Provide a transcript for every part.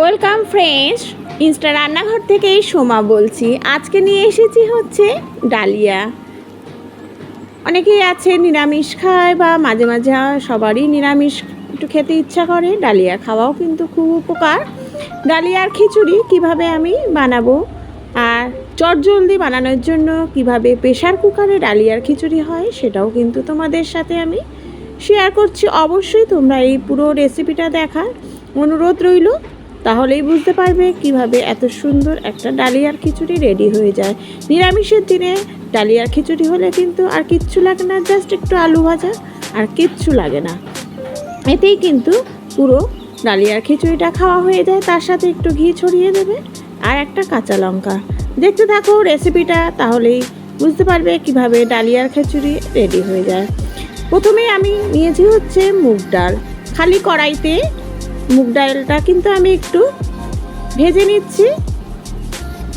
Welcome friends, Insta রান্নাঘর থেকে সোমা বলছি। আজকে নিয়ে এসেছি হচ্ছে ডালিয়া। অনেকেই আছে নিরামিষ খায় বা মাঝে মাঝে সবারই নিরামিষ, একটু খেতে ইচ্ছা করে, ডালিয়া খাওয়াও কিন্তু খুব উপকার। ডালিয়ার খিচুড়ি কীভাবে আমি বানাবো আর চটজলদি বানানোর জন্য কীভাবে প্রেশার কুকারে ডালিয়ার খিচুড়ি হয় সেটাও কিন্তু তোমাদের সাথে আমি শেয়ার করছি। অবশ্যই তোমরা এই পুরো রেসিপিটা দেখার অনুরোধ রইল। তাহলেই বুঝতে পারবে কীভাবে এত সুন্দর একটা ডালিয়ার খিচুড়ি রেডি হয়ে যায়। নিরামিষের দিনে ডালিয়ার খিচুড়ি হলে কিন্তু আর কিচ্ছু লাগে না, জাস্ট একটু আলু ভাজা আর কিচ্ছু লাগে না। এতেই কিন্তু পুরো ডালিয়ার খিচুড়িটা খাওয়া হয়ে যায়, তার সাথে একটু ঘি ছড়িয়ে দেবে আর একটা কাঁচা লঙ্কা। দেখতে থাকো রেসিপিটা, তাহলেই বুঝতে পারবে কীভাবে ডালিয়ার খিচুড়ি রেডি হয়ে যায়। প্রথমে আমি নিয়েছি হচ্ছে মুগ ডাল। খালি কড়াইতে মুগ ডালটা কিন্তু আমি একটু ভেজে নিচ্ছি।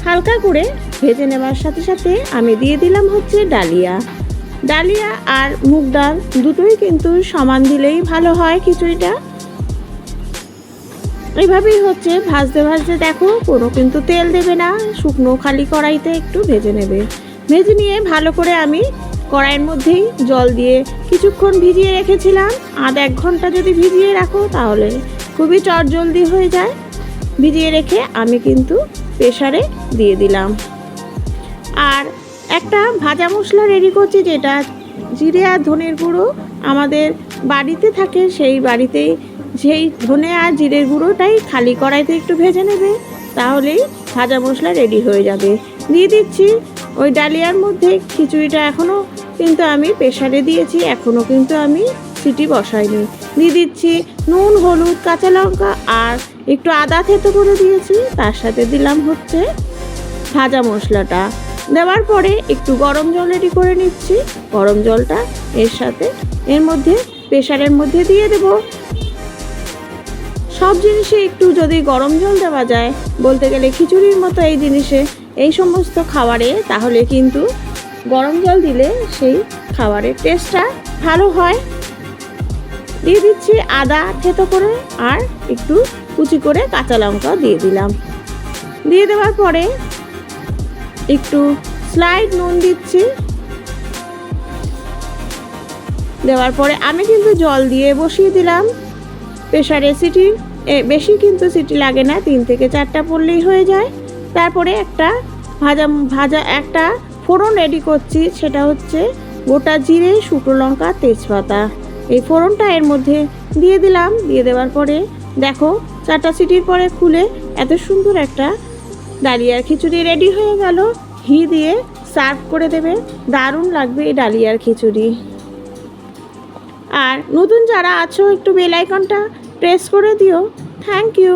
হালকা করে ভেজে নেওয়ার সাথে সাথে আমি দিয়ে দিলাম হচ্ছে ডালিয়া। ডালিয়া আর মুগ ডাল দুটোই কিন্তু সমান দিলেই ভালো হয় খিচুড়িটা। এইভাবেই হচ্ছে ভাজতে ভাজতে দেখো, কোনো কিন্তু তেল দেবে না, শুকনো খালি কড়াইতে একটু ভেজে নেবে। ভেজে নিয়ে ভালো করে আমি কড়াইয়ের মধ্যেই জল দিয়ে কিছুক্ষণ ভিজিয়ে রেখেছিলাম। আধ এক ঘণ্টা যদি ভিজিয়ে রাখো তাহলে খুবই চটজলদি হয়ে যায়। ভিজিয়ে রেখে আমি কিন্তু প্রেশারে দিয়ে দিলাম। আর একটা ভাজা মশলা রেডি করছি যেটা জিরে আর ধনের গুঁড়ো আমাদের বাড়িতে থাকে, সেই বাড়িতেই সেই ধনে আর জিরের গুঁড়োটাই খালি কড়াইতে একটু ভেজে নেবে, তাহলেই ভাজা মশলা রেডি হয়ে যাবে। দিয়ে দিচ্ছি ওই ডালিয়ার মধ্যে খিচুড়িটা এখনও কিন্তু আমি প্রেশারে দিয়েছি এখনও কিন্তু আমি সিটি বসাইনি দিয়ে দিচ্ছি নুন, হলুদ, কাঁচা লঙ্কা আর একটু আদা থেতো করে দিয়েছি। তার সাথে দিলাম হচ্ছে ভাজা মশলাটা। দেওয়ার পরে একটু গরম জল রেডি করে নিচ্ছি। গরম জলটা এর সাথে এর মধ্যে প্রেশারের মধ্যে দিয়ে দেব। সব জিনিসে একটু যদি গরম জল দেওয়া যায়, বলতে গেলে খিচুড়ির মতো এই জিনিসে, এই সমস্ত খাবারে, তাহলে কিন্তু গরম জল দিলে সেই খাবারের টেস্টটা ভালো হয়। দিয়ে দিচ্ছি আদা থেতো করে আর একটু কুচি করে কাঁচা লঙ্কা দিয়ে দিলাম। দিয়ে দেওয়ার পরে একটু স্লাইড নুন দিচ্ছি। দেওয়ার পরে আমি কিন্তু জল দিয়ে বসিয়ে দিলাম। প্রেশারে সিটি বেশি কিন্তু সিটি লাগে না, তিন থেকে চারটা পড়লেই হয়ে যায়। তারপরে একটা ভাজা ভাজা একটা ফোড়ন রেডি করছি, সেটা হচ্ছে গোটা জিরে, শুকনো লঙ্কা, তেজপাতা। এই ফোড়নটা এর মধ্যে দিয়ে দিলাম। দিয়ে দেওয়ার পরে দেখো, চারটা সিটির পরে খুলে এত সুন্দর একটা ডালিয়ার খিচুড়ি রেডি হয়ে গেল। ঘি দিয়ে সার্ভ করে দেবে। দারুণ লাগবে এই ডালিয়ার খিচুড়ি। আর নতুন যারা আছো, একটু বেল আইকনটা প্রেস করে দিও। Thank you